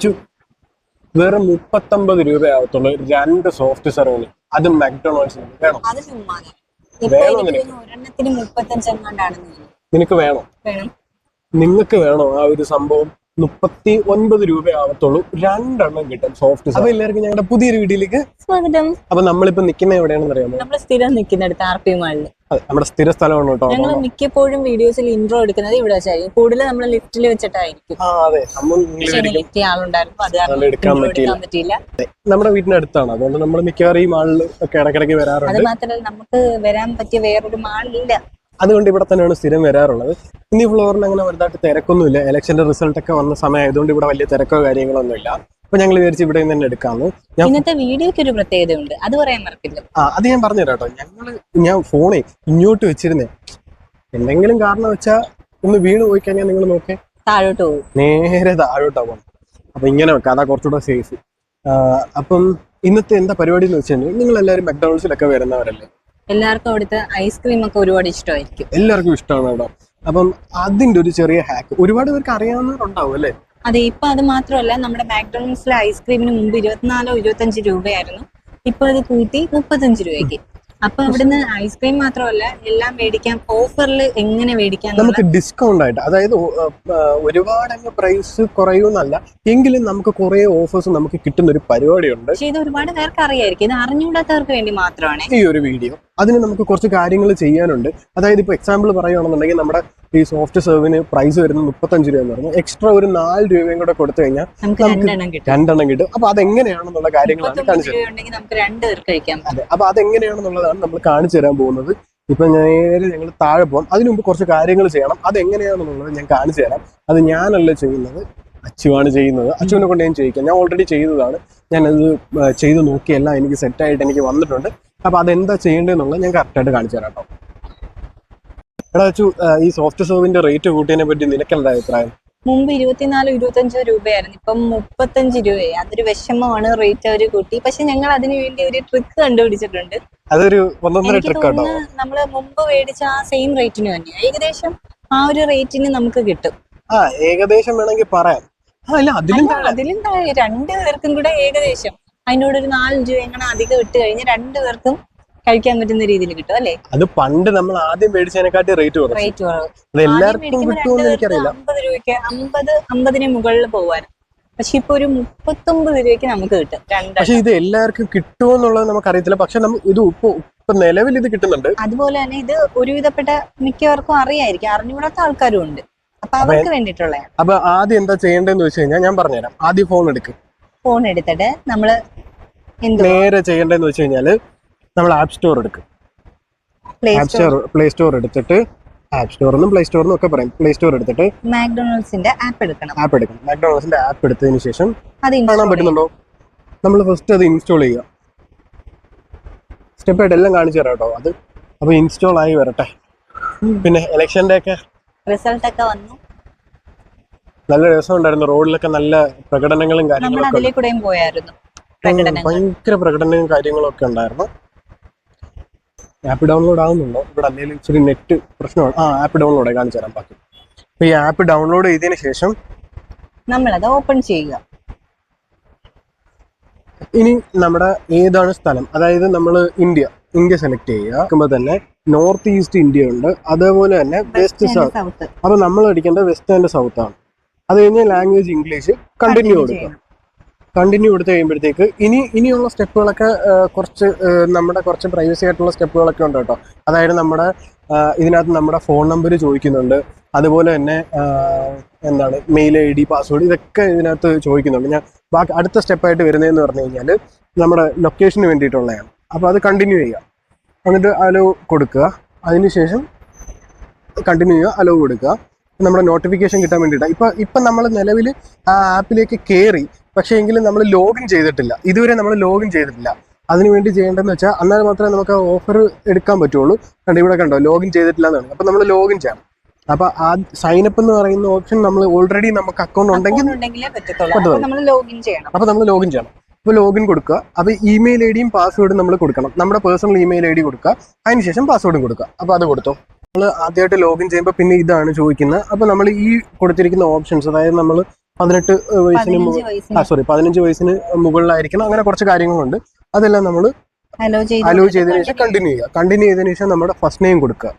അച്ചു വെറും മുപ്പത്തൊമ്പത് രൂപയാവത്തുള്ളൂ രണ്ട് സോഫ്റ്റ് സെർവിന് അത് മക്ഡൊണാൾഡ്സ് വേണം. വേണോ നിനക്ക്? വേണോ. നിനക്ക് നിങ്ങൾക്ക് വേണോ ആ ഒരു സംഭവം മുപ്പത്തി ഒൻപത് രൂപയാവത്തുള്ളൂ. രണ്ടെണ്ണം കിട്ടും സോഫ്റ്റ് അപ്പൊ എല്ലാവർക്കും ഞങ്ങളുടെ പുതിയൊരു വീട്ടിലേക്ക് സ്വാഗതം. അപ്പൊ നമ്മളിപ്പോ നിൽക്കുന്ന എവിടെയാണെന്ന് അറിയാമോ നമ്മൾ സ്ഥിരം നിൽക്കുന്നിടത്ത് ആർ പി മാളിൽ. നമ്മുടെ സ്ഥിര സ്ഥലമാണ് കേട്ടോ ഞങ്ങൾ മിക്കപ്പോഴും വീഡിയോസിൽ ഇൻട്രോ എടുക്കുന്നത് ഇവിടെ വെച്ചായിരിക്കും കൂടുതൽ നമ്മൾ ലിഫ്റ്റിൽ വെച്ചിട്ടായിരിക്കും. അതെ. ലിഫ്റ്റ് ആളുണ്ടായിരുന്നു അത് കാരണം എടുക്കാൻ പറ്റിയില്ല. നമ്മുടെ വീടിന്റെ അടുത്താണ്. അതുകൊണ്ട് നമ്മൾ മിക്കവാറും ഈ മാളിൽ ഒക്കെ ഇടയ്ക്കിടയ്ക്ക് അത് വരാറുണ്ട് മാത്രമല്ല നമുക്ക് വരാൻ പറ്റിയ വേറൊരു മാളില്ല. അതുകൊണ്ട് ഇവിടെ തന്നെയാണ് സ്ഥിരം വരാറുള്ളത്. ഇനി ഫ്ലോറിൽ അങ്ങനെ വലുതായിട്ട് തിരക്കൊന്നുമില്ല. ഇലക്ഷന്റെ റിസൾട്ട് ഒക്കെ വന്ന സമയം ആയതുകൊണ്ട് ഇവിടെ വലിയ തിരക്കോ കാര്യങ്ങളൊന്നും ഇല്ല അപ്പൊ ഞങ്ങൾ വിചാരിച്ചു ഇവിടെ നിന്ന് തന്നെ എടുക്കാന്ന്. ഇന്നത്തെ വീഡിയോക്ക് ഒരു പ്രത്യേകതയുണ്ട്. അത് പറയാൻ മറക്കില്ല. ആ അത് ഞാൻ പറഞ്ഞു കേട്ടോ ഞങ്ങൾ ഞാൻ ഫോണേ ഇങ്ങോട്ട് വെച്ചിരുന്നേ. എന്തെങ്കിലും കാരണം വെച്ചാ ഒന്ന് വീണ് പോയി കഴിഞ്ഞാൽ നിങ്ങൾ നോക്കേ. താഴോട്ട് പോകും. നേരെ താഴോട്ട് പോകണം അപ്പൊ ഇങ്ങനെ വെക്കാം. അതാ കുറച്ചുകൂടെ സേഫ് അപ്പം ഇന്നത്തെ എന്താ പരിപാടി എന്ന് വെച്ചാൽ നിങ്ങൾ എല്ലാവരും മക്ഡോണൾസിലൊക്കെ വരുന്നവരല്ലേ? എല്ലാവർക്കും അവിടുത്തെ ഐസ്ക്രീം ഒക്കെ ഒരുപാട് ഇഷ്ടമായിരിക്കും. എല്ലാവർക്കും ഇഷ്ടമാണ് അവിടെ. അപ്പം അതിന്റെ ഒരു ചെറിയ ഹാക്ക് ഒരുപാട് പേർക്ക് അറിയാവുന്നവരുണ്ടാവും അല്ലേ? അതെ ഇപ്പൊ അത് മാത്രമല്ല നമ്മുടെ മാക്ഡൊണാൾഡ്സിലെ ഐസ്ക്രീമിന് മുമ്പ് ഇരുപത്തിനാലോ ഇരുപത്തഞ്ച് രൂപയായിരുന്നു. ഇപ്പൊ അത് കൂട്ടി മുപ്പത്തഞ്ച് രൂപയ്ക്ക്. അപ്പൊ അവിടുന്ന് ഐസ്ക്രീം മാത്രമല്ല എല്ലാം മേടിക്കാം ഓഫറിൽ എങ്ങനെ മേടിക്കാം നമുക്ക് ഡിസ്കൗണ്ട് ആയിട്ട് അതായത് ഒരുപാട് അങ്ങ് പ്രൈസ് കുറയുമെന്നല്ല എങ്കിലും നമുക്ക് കുറെ ഓഫേഴ്സ് നമുക്ക് കിട്ടുന്ന ഒരു പരിപാടിയുണ്ട്. പക്ഷേ ഇത് ഒരുപാട് പേർക്ക് അറിയായിരിക്കും. ഇത് അറിഞ്ഞുകൂടാത്തവർക്ക് വേണ്ടി മാത്രമാണ്. ഈ ഒരു വീഡിയോ അതിന് നമുക്ക് കുറച്ച് കാര്യങ്ങൾ ചെയ്യാനുണ്ട്. അതായത് ഇപ്പൊ എക്സാമ്പിൾ പറയുകയാണെന്നുണ്ടെങ്കിൽ നമ്മുടെ ഈ സോഫ്റ്റ് സെർവിന് പ്രൈസ് വരുന്നത് മുപ്പത്തഞ്ച് രൂപ എന്ന് പറഞ്ഞു. എക്സ്ട്രാ ഒരു നാല് രൂപയും കൂടെ കൊടുത്തു കഴിഞ്ഞാൽ നമുക്ക് രണ്ടെണ്ണം കിട്ടും. അപ്പൊ അതെങ്ങനെയാണെന്നുള്ള കാര്യങ്ങളാണ് കാണിച്ചു അതെ അപ്പൊ അതെങ്ങനെയാണെന്നുള്ളതാണ് നമ്മൾ കാണിച്ചു തരാൻ പോകുന്നത്. ഇപ്പൊ നേരെ ഞങ്ങൾ താഴെ പോകാം അതിനു മുമ്പ് കുറച്ച് കാര്യങ്ങൾ ചെയ്യണം. അതെങ്ങനെയാണെന്നുള്ളത് ഞാൻ കാണിച്ചു തരാം. അത് ഞാനല്ല ചെയ്യുന്നത്. അച്ചുവാണ് ചെയ്യുന്നത്. അച്ചുവിനെ കൊണ്ട് ഞാൻ ചെയ്യിക്കാം. ഞാൻ ഓൾറെഡി ചെയ്തതാണ്. ഞാനത് അത് ചെയ്ത് നോക്കിയല്ല. എനിക്ക് സെറ്റായിട്ട് എനിക്ക് വന്നിട്ടുണ്ട്. അപ്പൊ അതെന്താ ചെയ്യേണ്ടതെന്നുള്ളത് ഞാൻ കറക്റ്റായിട്ട് കാണിച്ചു തരാം കേട്ടോ. എടാ ഈ സോഫ്റ്റ് സെർവിന്റെ റേറ്റ് കൂട്ടിയതിനെ പറ്റി നിനക്കെന്താ അഭിപ്രായം? മുമ്പ് ഇരുപത്തിനാല് ഇരുപത്തഞ്ചോ രൂപയായിരുന്നു. ഇപ്പം മുപ്പത്തഞ്ച് രൂപയായി. അതൊരു വിഷമമാണ് റേറ്റ് അവർ കൂട്ടി. പക്ഷെ ഞങ്ങൾ അതിനു വേണ്ടി ഒരു ട്രിക്ക് കണ്ടുപിടിച്ചിട്ടുണ്ട്. അതൊരു ഒന്നൊന്നര ട്രിക്ക് തോന്നുന്നു നമ്മൾ മുമ്പ് മേടിച്ച ആ സെയിം റേറ്റിന് തന്നെ ഏകദേശം ആ ഒരു റേറ്റിന് നമുക്ക് കിട്ടും. ആ ഏകദേശം വേണമെങ്കിൽ പറയാം. അതിലും താഴെ. രണ്ടു പേർക്കും കൂടെ ഏകദേശം. അതിനോട് ഒരു നാല് രൂപ എങ്ങനെ അധികം ഇട്ട് കഴിഞ്ഞ് രണ്ടു പേർക്കും കഴിക്കാൻ പറ്റുന്ന രീതിയിൽ കിട്ടും അല്ലേ? അത് പണ്ട് നമ്മൾ ആദ്യം മേടിച്ചതിനെക്കാട്ടി റേറ്റ് കുറവ്. റേറ്റ് കുറവ് എല്ലാവർക്കും കിട്ടുമെന്ന് എനിക്കറിയില്ല. അമ്പത് രൂപയ്ക്ക് അമ്പത് അമ്പതിന് മുകളിൽ പോവാൻ പക്ഷെ ഇപ്പൊ ഒരു മുപ്പത്തൊമ്പത് രൂപയ്ക്ക് നമുക്ക് കിട്ടും. പക്ഷെ ഇത് എല്ലാവർക്കും കിട്ടുമെന്നുള്ളത് നമുക്കറിയത്തില്ല. പക്ഷെ ഇത് ഇപ്പൊ ഇപ്പൊ നിലവിൽ ഇത് കിട്ടുന്നുണ്ട്. അതുപോലെ തന്നെ ഇത് ഒരുവിധപ്പെട്ട മിക്കവർക്കും അറിയായിരിക്കും. അറിഞ്ഞുകൂടാത്ത ആൾക്കാരും ഉണ്ട്. അപ്പൊ അവർക്ക് വേണ്ടിയിട്ടുള്ള അപ്പൊ ആദ്യം എന്താ ചെയ്യേണ്ടതെന്ന് വെച്ച് കഴിഞ്ഞാൽ ഞാൻ പറഞ്ഞുതരാം. ആദ്യം ഫോൺ എടുക്കും. ഫോൺ എടുത്തിട്ട് നമ്മൾ നേരെ ചെയ്യേണ്ടതെന്ന് വെച്ച് കഴിഞ്ഞാൽ നമ്മൾ ആപ്പ് സ്റ്റോർ എടുക്കും. ആപ്പ് സ്റ്റോർ പ്ലേ സ്റ്റോർ എടുത്തിട്ട് ആപ്പ് സ്റ്റോർ പ്ലേ സ്റ്റോർ ഒക്കെ പറയും. പ്ലേ സ്റ്റോർ എടുത്തിട്ട് മാക്ഡൊണാൾഡ്സിന്റെ ആപ്പ് എടുക്കണം. ആപ്പ് എടുക്കണം. മാക്ഡോണൾസിന്റെ ആപ്പ് എടുത്തതിന് ശേഷം കാണാൻ പറ്റുന്നുണ്ടോ? നമ്മൾ ഫസ്റ്റ് അത് ഇൻസ്റ്റാൾ ചെയ്യുക. സ്റ്റെപ്പ് ആയിട്ട് എല്ലാം കാണിച്ചു തരാം കേട്ടോ. അത് അപ്പൊ ഇൻസ്റ്റാൾ ആയി വരട്ടെ. പിന്നെ ഇലക്ഷന്റെ ഒക്കെ റിസൾട്ട് ഒക്കെ വന്നു. നല്ല രസമുണ്ടായിരുന്നു റോഡിലൊക്കെ നല്ല പ്രകടനങ്ങളും കാര്യങ്ങളും ഭയങ്കര പ്രകടനവും കാര്യങ്ങളും ഒക്കെ ഉണ്ടായിരുന്നു. ആപ്പ് ഡൗൺലോഡ് ആവുന്നുണ്ടോ? ഇവിടെ അല്ലെങ്കിൽ ഇച്ചിരി നെറ്റ് പ്രശ്നമാണ്. ആ ആപ്പ് ഡൗൺലോഡ് ആയി കാണിച്ചു തരാം. ബാക്കി അപ്പൊ ഈ ആപ്പ് ഡൗൺലോഡ് ചെയ്തതിനു ശേഷം നമ്മളത് ഓപ്പൺ ചെയ്യുക. ഇനി നമ്മുടെ ഏതാണ് സ്ഥലം? അതായത് നമ്മൾ ഇന്ത്യ ഇന്ത്യ സെലക്ട് ചെയ്യുക. തന്നെ നോർത്ത് ഈസ്റ്റ് ഇന്ത്യ ഉണ്ട്. അതേപോലെ തന്നെ വെസ്റ്റ് സൗത്ത് അപ്പോൾ അപ്പൊ നമ്മൾ അടിക്കേണ്ടത് വെസ്റ്റ് ആൻഡ് സൗത്ത് ആണ്. അത് കഴിഞ്ഞ് ലാംഗ്വേജ് ഇംഗ്ലീഷ് കണ്ടിന്യൂ കൊടുക്കുക. കണ്ടിന്യൂ എടുത്തു കഴിയുമ്പോഴത്തേക്ക് ഇനി ഇനിയുള്ള സ്റ്റെപ്പുകളൊക്കെ കുറച്ച് നമ്മുടെ കുറച്ച് പ്രൈവസി ആയിട്ടുള്ള സ്റ്റെപ്പുകളൊക്കെ ഉണ്ട് കേട്ടോ. അതായത് നമ്മുടെ ഇതിനകത്ത് നമ്മുടെ ഫോൺ നമ്പർ ചോദിക്കുന്നുണ്ട്. അതുപോലെ തന്നെ എന്താണ് മെയിൽ ഐ ഡി പാസ്വേഡ് ഇതൊക്കെ ഇതിനകത്ത് ചോദിക്കുന്നുണ്ട്. ഞാൻ ബാക്കി അടുത്ത സ്റ്റെപ്പായിട്ട് വരുന്നതെന്ന് പറഞ്ഞു കഴിഞ്ഞാൽ നമ്മുടെ ലൊക്കേഷന് വേണ്ടിയിട്ടുള്ളതാണ്. അപ്പോൾ അത് കണ്ടിന്യൂ ചെയ്യുക. എന്നിട്ട് അലോ കൊടുക്കുക. അതിനുശേഷം കണ്ടിന്യൂ ചെയ്യുക അലോ കൊടുക്കുക. നമ്മുടെ നോട്ടിഫിക്കേഷൻ കിട്ടാൻ വേണ്ടിയിട്ടാണ് ഇപ്പൊ ഇപ്പൊ നമ്മൾ നിലവിൽ ആ ആപ്പിലേക്ക് കയറി പക്ഷേ എങ്കിലും നമ്മൾ ലോഗിൻ ചെയ്തിട്ടില്ല. ഇതുവരെ നമ്മൾ ലോഗിൻ ചെയ്തിട്ടില്ല. അതിനുവേണ്ടി ചെയ്യേണ്ടതെന്ന് വെച്ചാൽ എന്നാൽ മാത്രമേ നമുക്ക് ഓഫർ എടുക്കാൻ പറ്റുള്ളൂ. കണ്ട് ഇവിടെ കണ്ടോ ലോഗിൻ ചെയ്തിട്ടില്ല എന്നാണ്. അപ്പൊ നമ്മൾ ലോഗിൻ ചെയ്യണം അപ്പൊ ആ സൈൻ അപ്പ് എന്ന് പറയുന്ന ഓപ്ഷൻ നമ്മൾ ഓൾറെഡി നമുക്ക് അക്കൗണ്ട് ഉണ്ടെങ്കിൽ ഉണ്ടെങ്കിലേ പറ്റത്തുള്ളൂ. പറ്റുള്ളൂ. അപ്പൊ നമ്മൾ ലോഗിൻ ചെയ്യണം. അപ്പൊ നമ്മൾ ലോഗിൻ ചെയ്യണം. അപ്പോൾ ലോഗിൻ കൊടുക്കുക. അപ്പോൾ ഇമെയിൽ ഐ ഡിയും പാസ്വേഡും നമ്മൾ കൊടുക്കണം. നമ്മുടെ പേഴ്സണൽ ഇമെയിൽ ഐ ഡി കൊടുക്കുക അതിനുശേഷം പാസ്വേഡും കൊടുക്കുക. അപ്പോൾ അത് കൊടുത്തു. നമ്മൾ ആദ്യമായിട്ട് ലോഗിൻ ചെയ്യുമ്പോൾ പിന്നെ ഇതാണ് ചോദിക്കുന്നത് അപ്പോൾ നമ്മൾ ഈ കൊടുത്തിരിക്കുന്ന ഓപ്ഷൻസ് അതായത് നമ്മൾ പതിനെട്ട് വയസ്സിന് ആ സോറി പതിനഞ്ച് വയസ്സിന് മുകളിലായിരിക്കണം. അങ്ങനെ കുറച്ച് കാര്യങ്ങളുണ്ട്. അതെല്ലാം നമ്മൾ അലോ ചെയ്തതിനു ശേഷം കണ്ടിന്യൂ ചെയ്യുക. കണ്ടിന്യൂ ചെയ്തതിനു ശേഷം നമ്മുടെ ഫസ്റ്റ് നെയിം കൊടുക്കുക.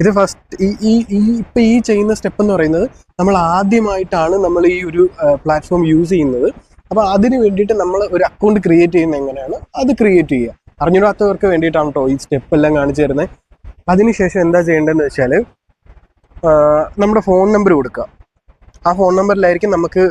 ഇത് ഫസ്റ്റ് ഈ ഈ ഈ ഇപ്പൊ ഈ ചെയ്യുന്ന സ്റ്റെപ്പ് എന്ന് പറയുന്നത് നമ്മൾ ആദ്യമായിട്ടാണ് നമ്മൾ ഈ ഒരു പ്ലാറ്റ്ഫോം യൂസ് ചെയ്യുന്നത്. അപ്പൊ അതിന് വേണ്ടിയിട്ട് നമ്മൾ ഒരു അക്കൗണ്ട് ക്രിയേറ്റ് ചെയ്യുന്ന എങ്ങനെയാണ്? അത് ക്രിയേറ്റ് ചെയ്യുക. അറിഞ്ഞിടാത്തവർക്ക് വേണ്ടിയിട്ടാണ് കേട്ടോ ഈ സ്റ്റെപ്പ് എല്ലാം കാണിച്ചു തരുന്നത് അതിനുശേഷം എന്താ ചെയ്യേണ്ടതെന്ന് വെച്ചാൽ നമ്മുടെ ഫോൺ നമ്പർ കൊടുക്കുക. ആ ഫോൺ നമ്പറിലായിരിക്കും നമുക്ക്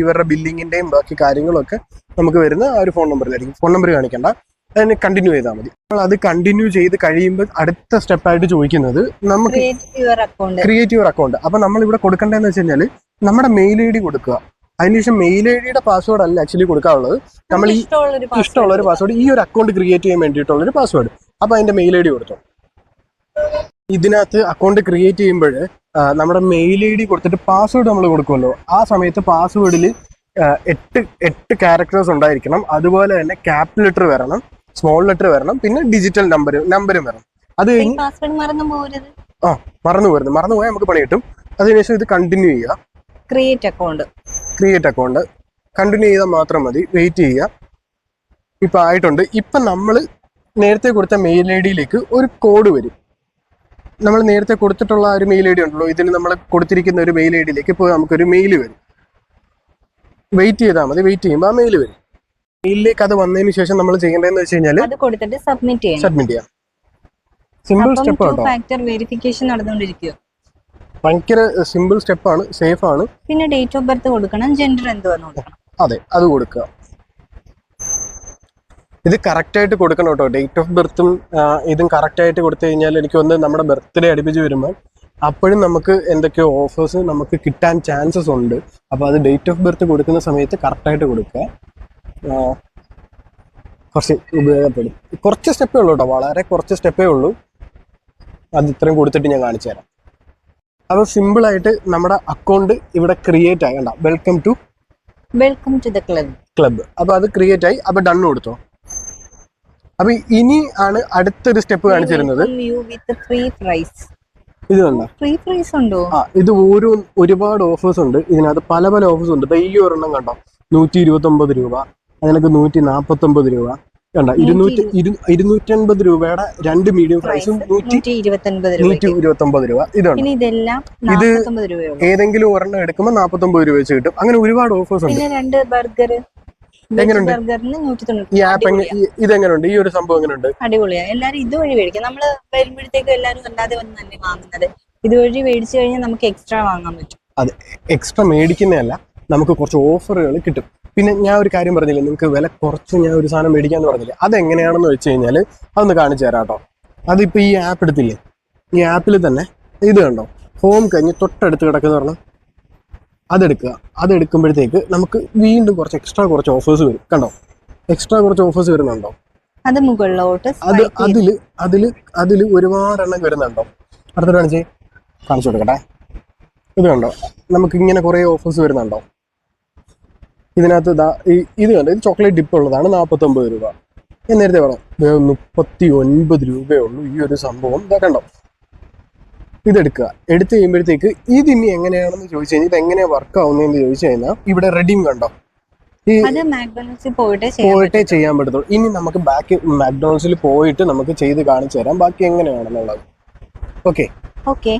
ഇവരുടെ ബില്ലിങ്ങിന്റെയും ബാക്കി കാര്യങ്ങളൊക്കെ നമുക്ക് വരുന്ന ആ ഒരു ഫോൺ നമ്പറിലായിരിക്കും. ഫോൺ നമ്പർ കാണിക്കണ്ട. അതിന് കണ്ടിന്യൂ ചെയ്താൽ മതി. നമ്മൾ അത് കണ്ടിന്യൂ ചെയ്ത് കഴിയുമ്പോൾ അടുത്ത സ്റ്റെപ്പായിട്ട് ചോദിക്കുന്നത് നമുക്ക് ക്രിയേറ്റ് യുവർ അക്കൗണ്ട് അപ്പം യുവർ അക്കൗണ്ട് അപ്പൊ നമ്മൾ ഇവിടെ കൊടുക്കേണ്ടതെന്ന് വെച്ച് കഴിഞ്ഞാൽ നമ്മുടെ മെയിൽ ഐ ഡി കൊടുക്കുക. അതിനുശേഷം മെയിൽ ഐ ഡിയുടെ പാസ്വേഡ് അല്ല ആക്ച്വലി കൊടുക്കാനുള്ളത്. നമ്മൾ ഈ ഇഷ്ടമുള്ള ഒരു പാസ്വേഡ് ഈ ഒരു അക്കൗണ്ട് ക്രിയേറ്റ് ചെയ്യാൻ വേണ്ടിയിട്ടുള്ള ഒരു പാസ്വേഡ് അപ്പൊ അതിന്റെ മെയിൽ ഐ ഡി കൊടുത്തു. ഇതിനകത്ത് അക്കൗണ്ട് ക്രിയേറ്റ് ചെയ്യുമ്പോൾ നമ്മുടെ മെയിൽ ഐ ഡി കൊടുത്തിട്ട് പാസ്വേഡ് നമ്മൾ കൊടുക്കുമല്ലോ. ആ സമയത്ത് പാസ്വേഡിൽ എട്ട് എട്ട് ക്യാരക്ടേഴ്സ് ഉണ്ടായിരിക്കണം. അതുപോലെ തന്നെ ക്യാപിറ്റൽ ലെറ്റർ വരണം സ്മോൾ ലെറ്റർ വരണം പിന്നെ ഡിജിറ്റൽ നമ്പർ നമ്പരും വരണം. അത് കഴിഞ്ഞ് ആ മറന്നു പോയിരുന്നു മറന്നു പോയാൽ നമുക്ക് പണി കിട്ടും. അതിനുശേഷം ഇത് കണ്ടിന്യൂ ചെയ്യുക. Create account create account continue ചെയ്താൽ മാത്രം മതി. വെയിറ്റ് ചെയ്യുക. ഇപ്പം ആയിട്ടുണ്ട്. ഇപ്പം നമ്മൾ നേരത്തെ കൊടുത്ത മെയിൽ ഐ ഡിയിലേക്ക് ഒരു കോഡ് വരും. നമ്മൾ നേരത്തെ കൊടുത്തിട്ടുള്ള ഒരു മെയിൽ ഐ ഡി ഉണ്ടല്ലോ. ഇതിന് നമ്മൾ കൊടുത്തിരിക്കുന്ന ഒരു മെയിൽ ഐ ഡിയിലേക്ക് ഇപ്പോൾ നമുക്കൊരു മെയിൽ വരും. വെയിറ്റ് ചെയ്താൽ മതി. വെയിറ്റ് ചെയ്യുമ്പോൾ ആ മെയിൽ വരും. മെയിലിലേക്ക് അത് വന്നതിന് ശേഷം നമ്മൾ ചെയ്യേണ്ടതെന്ന് വെച്ച് കഴിഞ്ഞാൽ കൊടുത്തിട്ട് സബ്മിറ്റ് ചെയ്യണം. സബ്മിറ്റ് ചെയ്യാം. സിമ്പിൾ സ്റ്റെപ്പ് കേട്ടോ ഫാക്ടർ വെരിഫിക്കേഷൻ നടന്നുകൊണ്ടിരിക്കുക ഭയങ്കര സിമ്പിൾ സ്റ്റെപ്പ് ആണ്. സേഫ് ആണ്. പിന്നെ ഡേറ്റ് ഓഫ് ബർത്ത് കൊടുക്കണം. ജെൻഡർ എന്തുവെന്ന് കൊടുക്കണം അതെ അത് കൊടുക്കുക. ഇത് കറക്റ്റായിട്ട് കൊടുക്കണം കേട്ടോ. ഡേറ്റ് ഓഫ് ബർത്തും ഇതും കറക്റ്റായിട്ട് കൊടുത്തു കഴിഞ്ഞാൽ എനിക്ക് ഒന്ന് നമ്മുടെ ബർത്ത്ഡേ അടുപ്പിച്ച് വരുമ്പോൾ അപ്പോഴും നമുക്ക് എന്തൊക്കെയോ ഓഫേഴ്സ് നമുക്ക് കിട്ടാൻ ചാൻസസ് ഉണ്ട്. അപ്പോൾ അത് ഡേറ്റ് ഓഫ് ബർത്ത് കൊടുക്കുന്ന സമയത്ത് കറക്റ്റായിട്ട് കൊടുക്കുക. കുറച്ച് ഉപയോഗപ്പെടും. കുറച്ച് സ്റ്റെപ്പേ ഉള്ളൂ കേട്ടോ. വളരെ കുറച്ച് സ്റ്റെപ്പേ ഉള്ളൂ. അത് ഇത്രയും കൊടുത്തിട്ട് ഞാൻ കാണിച്ചു തരാം. അപ്പോൾ സിമ്പിളായിട്ട് നമ്മുടെ അക്കൗണ്ട് ഇവിടെ ക്രിയേറ്റ് ആയി. Welcome to welcome to the club club അപ്പോൾ അത് ക്രിയേറ്റ് ആയി. അപ്പോൾ ഡൺ കൊടുത്തോ? അപ്പൊ ഇനി ആണ് അടുത്തൊരു സ്റ്റെപ്പ് കാണിച്ചിരുന്നത്. ഇത് കണ്ട? ആ ഇത് ഓരോ ഒരുപാട് ഓഫേഴ്സ് ഉണ്ട്. ഇതിനകത്ത് പല പല ഓഫേഴ്സ് ഉണ്ട്. ഈ ഒരെണ്ണം കണ്ടോ? നൂറ്റി ഇരുപത്തി ഒമ്പത് രൂപ. അതിനൊക്കെ നൂറ്റി നാപ്പത്തി ഒമ്പത് രൂപ. കണ്ട? ഇരുന്നൂറ്റി ഇരുന്നൂറ്റി അൻപത് രൂപയുടെ രണ്ട് മീഡിയം പ്രൈസും നൂറ്റി നൂറ്റി ഇരുപത്തി ഒമ്പത് രൂപ. ഇതാണ് ഇത് ഏതെങ്കിലും ഒരെണ്ണം എടുക്കുമ്പോൾ നാപ്പത്തൊമ്പത് രൂപ വെച്ച് കിട്ടും. അങ്ങനെ ഒരുപാട് ഓഫേഴ്സ് ഉണ്ട്. പിന്നെ രണ്ട് ബർഗർ എങ്ങനെയുണ്ട്? ഈ ആപ്പ് ഇതെങ്ങനെയുണ്ട് ഈ ഒരു സംഭവം എങ്ങനെയുണ്ട് അടിപൊളിയാ. എല്ലാരും ഇതുവഴി മേടിക്കും. നമ്മൾ വരുമ്പോഴത്തേക്കും എല്ലാരും അല്ലാതെ തന്നെ വാങ്ങുന്നത്? ഇതുവഴി മേടിച്ചു കഴിഞ്ഞാൽ നമുക്ക് എക്സ്ട്രാ വാങ്ങാൻ പറ്റും. അത് എക്സ്ട്രാ മേടിക്കുന്നതല്ല നമുക്ക് കുറച്ച് ഓഫറുകൾ കിട്ടും. പിന്നെ ഞാൻ ഒരു കാര്യം പറഞ്ഞില്ല നിങ്ങൾക്ക് വില കുറച്ച് ഞാൻ ഒരു സാധനം മേടിക്കാന്ന് പറഞ്ഞില്ലേ? അതെങ്ങനെയാണെന്ന് വെച്ച് കഴിഞ്ഞാൽ അതൊന്ന് കാണിച്ചു തരാം കേട്ടോ. അതിപ്പോൾ ഈ ആപ്പ് എടുത്തില്ലേ? ഈ ആപ്പിൽ തന്നെ ഇത് കണ്ടോ? ഹോം കഴിഞ്ഞ് തൊട്ടടുത്ത് കിടക്കുന്ന പറഞ്ഞാൽ അതെടുക്കുക. അതെടുക്കുമ്പോഴത്തേക്ക് നമുക്ക് വീണ്ടും കുറച്ച് എക്സ്ട്രാ കുറച്ച് ഓഫേഴ്സ് വരും. കണ്ടോ? എക്സ്ട്രാ കുറച്ച് ഓഫേഴ്സ് വരുന്നുണ്ടോ? അത് മുകളിലോട്ട് അത് അതിൽ അതിൽ അതിൽ അതിൽ അതിൽ ഒരുപാട് എണ്ണം വരുന്നുണ്ടോ? അടുത്തോട്ട് കാണിച്ചേ. കാണിച്ചു കൊടുക്കട്ടെ. ഇത് കണ്ടോ? നമുക്ക് ഇങ്ങനെ കുറെ ഓഫേഴ്സ് വരുന്നുണ്ടോ? ഇതിനകത്ത് ഇതാ ഈ- ഇത് കണ്ടോ? ഇത് ചോക്ലേറ്റ് ഡിപ്പ് ഉള്ളതാണ് നാൽപ്പത്തൊമ്പത് രൂപ. ഞാൻ നേരത്തെ പറഞ്ഞു മുപ്പത്തി ഒൻപത് രൂപയുള്ളൂ ഈ ഒരു സംഭവം. ഇതാ കണ്ടോ? ഇതെടുക്കുക. എടുത്തു കഴിയുമ്പോഴത്തേക്ക് ഇത് ഇനി എങ്ങനെയാണെന്ന് ചോദിച്ചു കഴിഞ്ഞാൽ ഇത് എങ്ങനെയാ വർക്ക് ആവുന്നതെന്ന് ചോദിച്ചു കഴിഞ്ഞാൽ ഇവിടെ റെഡീം കണ്ടോ? ഈ പോയിട്ട് ചെയ്യാം പോയിട്ടേ ചെയ്യാൻ പറ്റത്തുള്ളൂ. ഇനി നമുക്ക് ബാക്കി മാക്ഡോണൽസിൽ പോയിട്ട് നമുക്ക് ചെയ്ത് കാണിച്ചു തരാം. ബാക്കി എങ്ങനെയാണെന്നുള്ളത്. ഓക്കെ ഓക്കെ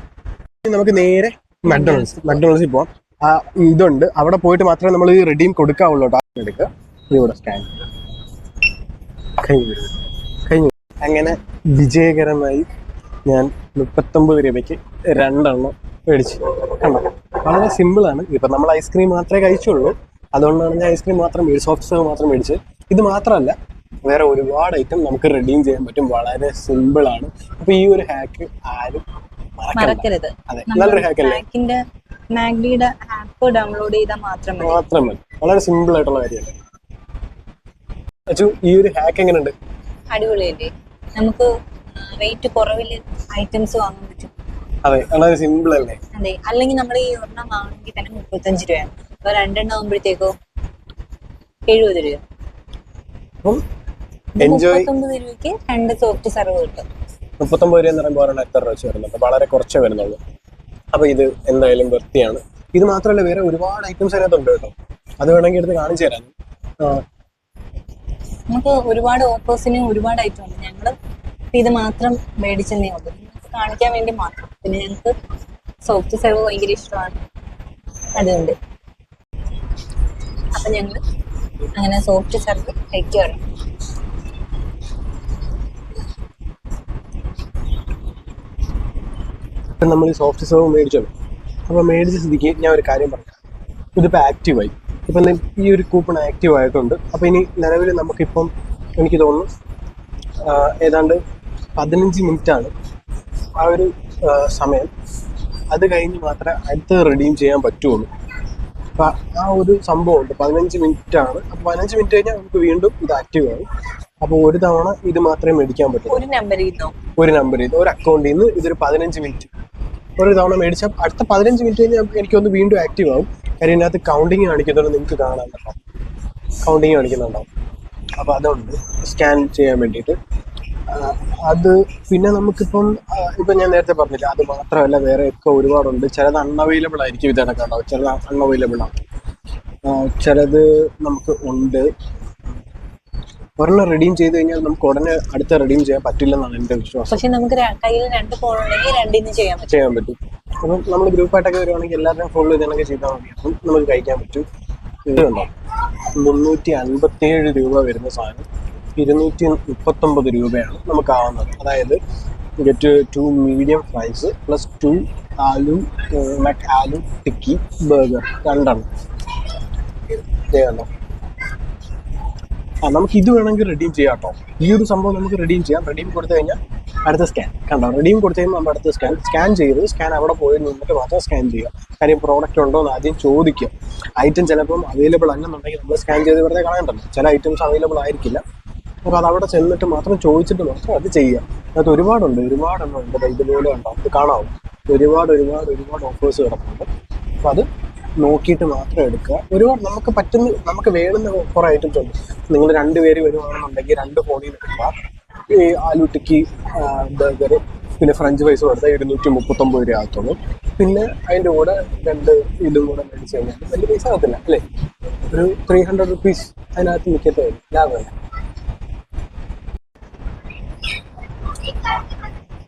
നമുക്ക് നേരെ മക്ഡൊണൾഡ്സ് മക്ഡൊണൾഡ്സിൽ പോവാം. ആ ഇതുണ്ട്. അവിടെ പോയിട്ട് മാത്രമേ നമ്മൾ ഈ റെഡീം കൊടുക്കാവുള്ളൂ കേട്ടോ. എടുക്കുക ഇവിടെ സ്കാൻ കഴിഞ്ഞു. കഴിഞ്ഞു. അങ്ങനെ വിജയകരമായി ഞാൻ മുപ്പത്തൊമ്പത് രൂപയ്ക്ക് രണ്ടെണ്ണം മേടിച്ചു. കണ്ടോ? വളരെ സിമ്പിളാണ്. ഇപ്പം നമ്മൾ ഐസ്ക്രീം മാത്രമേ കഴിച്ചുള്ളൂ. അതുകൊണ്ടാണ് ഞാൻ ഐസ്ക്രീം മാത്രം മേടിച്ചു സോഫ്റ്റ് സെർവ് മാത്രം മേടിച്ച്. ഇത് മാത്രമല്ല വേറെ ഒരുപാട് ഐറ്റം നമുക്ക് റെഡീം ചെയ്യാൻ പറ്റും. വളരെ സിമ്പിളാണ്. അപ്പൊ ഈ ഒരു ഹാക്ക് ആരും മറക്കരുത്. അതെ നല്ലൊരു ഹാക്ക് അല്ലേ? മാഗ്ഡിയുടെ ആപ്പ് ഡൗൺലോഡ് ചെയ്താൽ മാത്രം മതി. മാത്രം മതി. വളരെ സിമ്പിൾ ആയിട്ടുള്ള കാര്യമല്ലേ? അച്ചു ഈ ഒരു ഹാക്ക് എങ്ങനെയുണ്ട്? അടിപൊളിയല്ലേ? നമുക്ക് റേറ്റ് കുറവിൽ ഐറ്റംസ് വാങ്ങാൻ പറ്റും. അതെ വളരെ സിമ്പിൾ അല്ലേ? അതെ അല്ലെങ്കിൽ നമ്മൾ ഈ ഒരെണ്ണം വാങ്ങണമെങ്കിൽ തന്നെ മുപ്പത്തഞ്ച് രൂപയാണ്. അപ്പൊ രണ്ടെണ്ണം ആകുമ്പോഴത്തേക്കോ എഴുപത് രൂപ. എൻജോയ് മുപ്പത്തൊമ്പത് രൂപയ്ക്ക് രണ്ട് സോഫ്റ്റ് സർവ് കിട്ടും. മുപ്പത്തൊമ്പത് രൂപ എന്ന് പറയുമ്പോൾ ഒരെണ്ണം എത്ര രൂപ വെച്ച് വരുന്നുണ്ട്? വളരെ കുറച്ചേ വരുന്നുള്ളൂ. അപ്പൊ ഇത് എന്തായാലും വൃത്തിയാണ്. ഇത് മാത്രമല്ല വേറെ ഒരുപാട് ഐറ്റംസ് അതിനകത്തുണ്ട് കേട്ടോ. അത് വേണമെങ്കിൽ എടുത്ത് കാണിച്ചു തരാം. നമുക്ക് ഒരുപാട് ഓഫേഴ്സിന് ഒരുപാട് ഐറ്റം ഉണ്ട്. ഞങ്ങൾ ഇത് മാത്രം മേടിച്ചെന്നേ ഉള്ളൂ. കാണിക്കാൻ വേണ്ടി മാത്രം. പിന്നെ ഞങ്ങൾക്ക് സോഫ്റ്റ് സെർവ് ഭയങ്കര ഇഷ്ടമാണ്. അതുകൊണ്ട്. അപ്പൊ ഞങ്ങൾ അങ്ങനെ സോഫ്റ്റ് സെർവ് കഴിക്കുകയാണ് നമ്മൾ ഈ സോഫ്റ്റ് സെർവ് മേടിച്ചല്ലോ അപ്പോൾ മേടിച്ച സ്ഥിതിക്ക് ഞാൻ ഒരു കാര്യം പറയാം. ഇതിപ്പോൾ ആക്റ്റീവായി ഇപ്പം ഈ ഒരു കൂപ്പൺ ആക്റ്റീവ് ആയിട്ടുണ്ട്. അപ്പോൾ ഇനി നിലവിൽ നമുക്കിപ്പം എനിക്ക് തോന്നുന്നു ഏതാണ്ട് പതിനഞ്ച് മിനിറ്റ് ആണ് ആ ഒരു സമയം. അത് കഴിഞ്ഞ് മാത്രമേ അടുത്ത് റിഡീം ചെയ്യാൻ പറ്റുള്ളൂ. അപ്പം ആ ഒരു സംഭവം ഉണ്ട്. പതിനഞ്ച് മിനിറ്റ് ആണ് അപ്പോൾ പതിനഞ്ച് മിനിറ്റ് കഴിഞ്ഞാൽ നമുക്ക് വീണ്ടും ഇത് ആക്റ്റീവ് ആവും. അപ്പോൾ ഒരു തവണ ഇത് മാത്രമേ മേടിക്കാൻ പറ്റൂ. ഒരു നമ്പറിൽ നിന്നോ ഒരു നമ്പറിൽ നിന്ന് ഒരു അക്കൗണ്ടിൽ നിന്ന് ഇതൊരു പതിനഞ്ച് മിനിറ്റ്. ഒരു തവണ മേടിച്ചാൽ അടുത്ത പതിനഞ്ച് മിനിറ്റ് കഴിഞ്ഞാൽ എനിക്കൊന്ന് വീണ്ടും ആക്റ്റീവ് ആവും. കാര്യം ഇതിനകത്ത് കൗണ്ടിങ് കാണിക്കുന്നുണ്ട് നിങ്ങൾക്ക് കാണാൻ കൗണ്ടിങ് കാണിക്കുന്നുണ്ടാവും. അപ്പോൾ അതുണ്ട്. സ്കാൻ ചെയ്യാൻ വേണ്ടിയിട്ട്. അത് പിന്നെ നമുക്കിപ്പം ഇപ്പൊ ഞാൻ നേരത്തെ പറഞ്ഞില്ല അത് മാത്രമല്ല വേറെ ഒക്കെ ഒരുപാടുണ്ട്. ചിലത് അൺഅവൈലബിൾ ആയിരിക്കും ഇതടക്കം ഉണ്ടാവും ചിലത് അൺഅവൈലബിൾ ആണ്. ചിലത് നമുക്ക് ഉണ്ട്. ഒരെണ്ണം റെഡീം ചെയ്ത് കഴിഞ്ഞാൽ നമുക്ക് ഉടനെ അടുത്ത റെഡീം ചെയ്യാൻ പറ്റില്ലെന്നാണ് എന്റെ വിശ്വാസം. പക്ഷേ നമുക്ക് കയ്യിൽ രണ്ട് ഫോൺ ഉണ്ടെങ്കിൽ രണ്ടിന്ന് ചെയ്യാൻ പറ്റും. ചെയ്യാൻ പറ്റും. അപ്പം നമ്മൾ ഗ്രൂപ്പായിട്ടൊക്കെ വരുവാണെങ്കിൽ എല്ലാവരുടെയും ഫോണിൽ ഇതിനൊക്കെ ചെയ്താൽ മതി. അപ്പം നമുക്ക് കഴിക്കാൻ പറ്റും. മുന്നൂറ്റി മുന്നൂറ്റി അൻപത്തിയേഴ് രൂപ വരുന്ന സാധനം. ഇരുന്നൂറ്റി മുപ്പത്തൊമ്പത് രൂപയാണ് നമുക്ക് ആവുന്നത് അതായത് get two medium fries plus two aloo മറ്റ് ആലു ടിക്കി ബർഗർ രണ്ടെണ്ണം. ആ നമുക്ക് ഇത് വേണമെങ്കിൽ റെഡീം ചെയ്യാം കേട്ടോ. ഈ ഒരു സംഭവം നമുക്ക് റെഡീം ചെയ്യാം. റെഡീം കൊടുത്തു കഴിഞ്ഞാൽ അടുത്ത സ്കാൻ കണ്ടോ? റെഡീം കൊടുത്തു കഴിയുമ്പോൾ നമ്മൾ അടുത്ത സ്കാൻ സ്കാൻ ചെയ്ത് സ്കാൻ അവിടെ പോയി നിന്നിട്ട് മാത്രം സ്കാൻ ചെയ്യുക. കാര്യം പ്രോഡക്റ്റ് ഉണ്ടോ എന്ന് ആദ്യം ചോദിക്കുക. ഐറ്റം ചിലപ്പം അവൈലബിൾ അല്ലെന്നുണ്ടെങ്കിൽ നമ്മൾ സ്കാൻ ചെയ്ത് വെറുതെ കളയണ്ടല്ലോ ചില ഐറ്റംസ് അവൈലബിൾ ആയിരിക്കില്ല. അപ്പോൾ അത് അവിടെ ചെന്നിട്ട് മാത്രം ചോദിച്ചിട്ട് മാത്രം അത് ചെയ്യാം. അത് ഒരുപാടുണ്ട് ഒരുപാടെണ്ണം ഉണ്ട് ദേ ഇതുപോലെ ഉണ്ട്? അത് കാണാവും? ഒരുപാട് ഒരുപാട് ഒരുപാട് ഓഫേഴ്സ് കിടക്കുന്നുണ്ട് അപ്പോൾ അത് നോക്കിയിട്ട് മാത്രം എടുക്കുക. ഒരുപാട് നമുക്ക് പറ്റുന്ന നമുക്ക് വേണമെന്ന് കുറേ ഐറ്റംസ് ഉണ്ട്. നിങ്ങൾ രണ്ടുപേര് വരുവാണെന്നുണ്ടെങ്കിൽ രണ്ട് ഫോണിൽ എടുക്കുക. ഈ ആലു ടിക്കി ബർഗർ പിന്നെ ഫ്രഞ്ച് ഫ്രൈസ് കൊടുത്താൽ ഇരുന്നൂറ്റി മുപ്പത്തൊമ്പത് രൂപ ആകത്തുള്ളൂ. പിന്നെ അതിന്റെ കൂടെ രണ്ട് ഇതും കൂടെ മേടിച്ച് കഴിഞ്ഞാൽ വലിയ പൈസ ആകത്തില്ല അല്ലേ? ഒരു ത്രീ ഹൺഡ്രഡ് റുപ്പീസ് അതിനകത്ത് മിക്കത്തേ ലാഭമല്ല?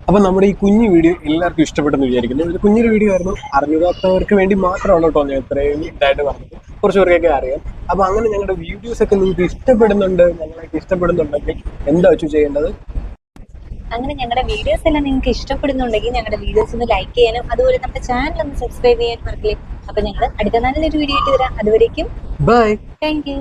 അപ്പൊ നമ്മുടെ ഈ കുഞ്ഞു വീഡിയോ എല്ലാവർക്കും ഇഷ്ടപ്പെട്ടെന്ന് വിചാരിക്കുന്നു. ഒരു കുഞ്ഞൊരു വീഡിയോ ആയിരുന്നു. അറിഞ്ഞാത്തവർക്ക് വേണ്ടി മാത്രമാണ് കേട്ടോ ഞാൻ ഇത്രയും ഇതായിട്ട് പറഞ്ഞത്. കുറച്ച് പേർക്കൊക്കെ അറിയാം. അപ്പൊ അങ്ങനെ ഞങ്ങളുടെ വീഡിയോസ് ഒക്കെ നിങ്ങൾക്ക് ഇഷ്ടപ്പെടുന്നുണ്ട് ഞങ്ങളൊക്കെ ഇഷ്ടപ്പെടുന്നുണ്ടെങ്കിൽ എന്താ വെച്ചു ചെയ്യേണ്ടത്? അങ്ങനെ ഞങ്ങളുടെ വീഡിയോസ് എല്ലാം നിങ്ങൾക്ക് ഇഷ്ടപ്പെടുന്നുണ്ടെങ്കിൽ ഞങ്ങളുടെ വീഡിയോസ് ഒന്ന് ലൈക്ക് ചെയ്യാനും അതുപോലെ നമ്മുടെ ചാനൽ ഒന്ന് സബ്സ്ക്രൈബ് ചെയ്യാനും മറക്കില്ലേ. അപ്പൊ ഞങ്ങൾ അടുത്ത നല്ലൊരു വീഡിയോ ആയിട്ട് വരാം. അതുവരേക്കും ബൈ താങ്ക് യു